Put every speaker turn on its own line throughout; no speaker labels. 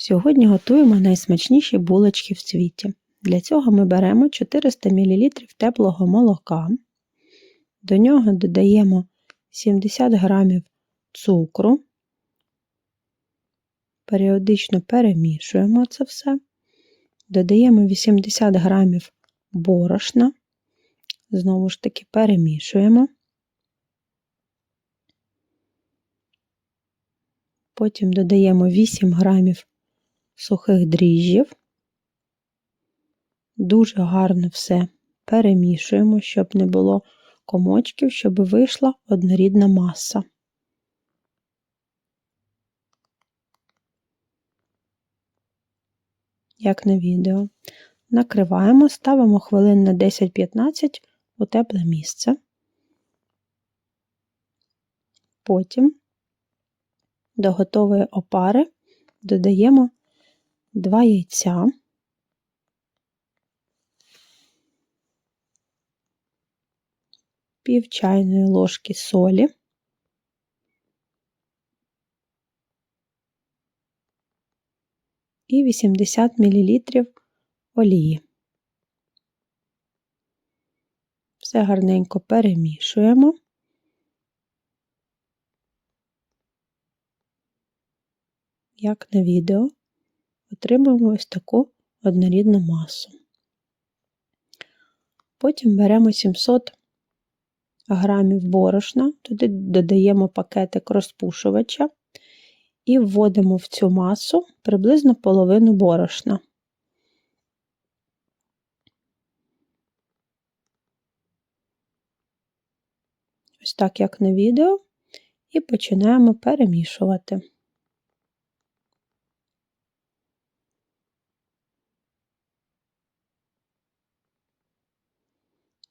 Сьогодні готуємо найсмачніші булочки в світі. Для цього ми беремо 400 мл теплого молока, до нього додаємо 70 г цукру, періодично перемішуємо це все, додаємо 80 г борошна, знову ж таки перемішуємо. Потім додаємо 8 грамів сухих дріжджів. Дуже гарно все перемішуємо, щоб не було комочків, щоб вийшла однорідна маса. Як на відео. Накриваємо, ставимо хвилин на 10-15 у тепле місце. Потім до готової опари додаємо 2 яйця, пів чайної ложки солі, і 80 мл олії. Все гарненько перемішуємо. Як на відео, отримуємо ось таку однорідну масу. Потім беремо 700 грамів борошна, туди додаємо пакетик розпушувача і вводимо в цю масу приблизно половину борошна. Ось так, як на відео, і починаємо перемішувати.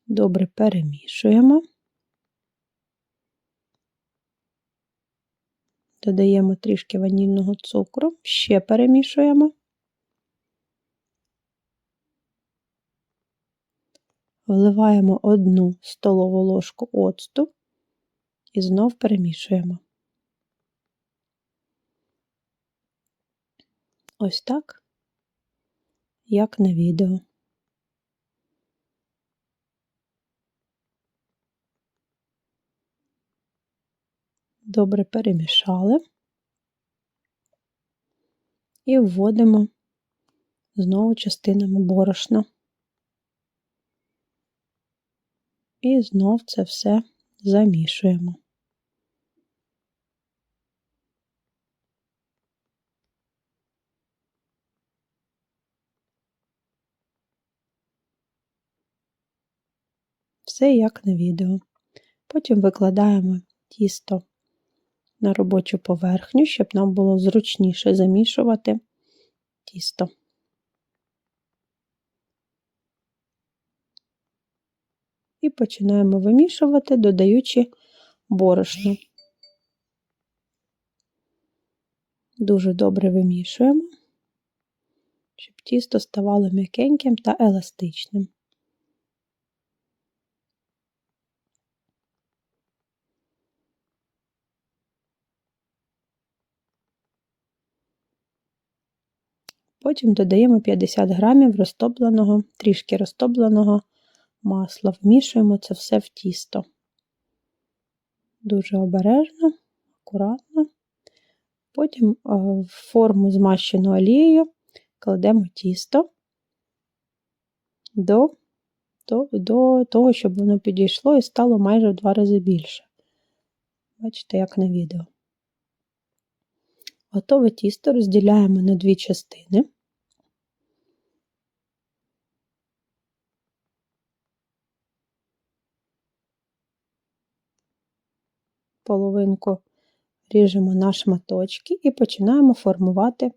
Добре перемішуємо, додаємо трішки ванільного цукру, ще перемішуємо, вливаємо одну столову ложку оцту і знов перемішуємо. Ось так, як на відео. Добре перемішали і вводимо знову частинами борошна. І знов це все замішуємо. Все як на відео. Потім викладаємо тісто на робочу поверхню, щоб нам було зручніше замішувати тісто. І починаємо вимішувати, додаючи борошно. Дуже добре вимішуємо, щоб тісто ставало м'якеньким та еластичним. Потім додаємо 50 грамів розтопленого, трішки розтопленого масла. Вмішуємо це все в тісто. Дуже обережно, акуратно. Потім в форму змащену олією кладемо тісто до, до, до того, щоб воно підійшло і стало майже в два рази більше. Бачите, як на відео. Готове тісто розділяємо на дві частини. Половинку ріжемо на шматочки і починаємо формувати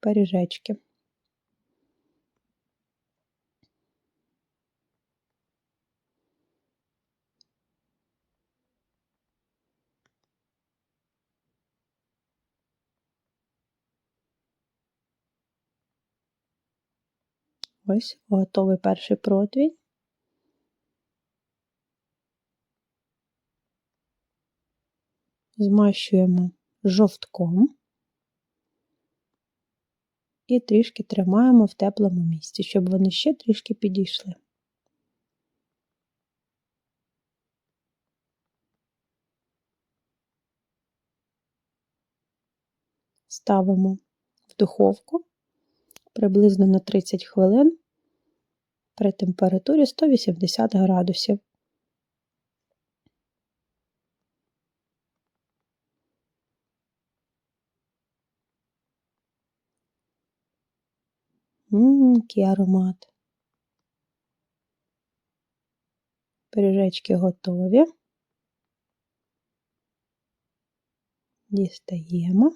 пиріжечки. Ось готовий перший противень. Змащуємо жовтком. і трішки тримаємо в теплому місці, щоб вони ще трішки підійшли. Ставимо в духовку приблизно на 30 хвилин при температурі 180 градусів. Ммм, який аромат. Пиріжечки готові. Дістаємо.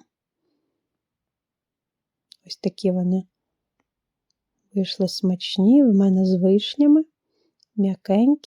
Ось такі вони вийшли смачні, в мене з вишнями, м'якенькі.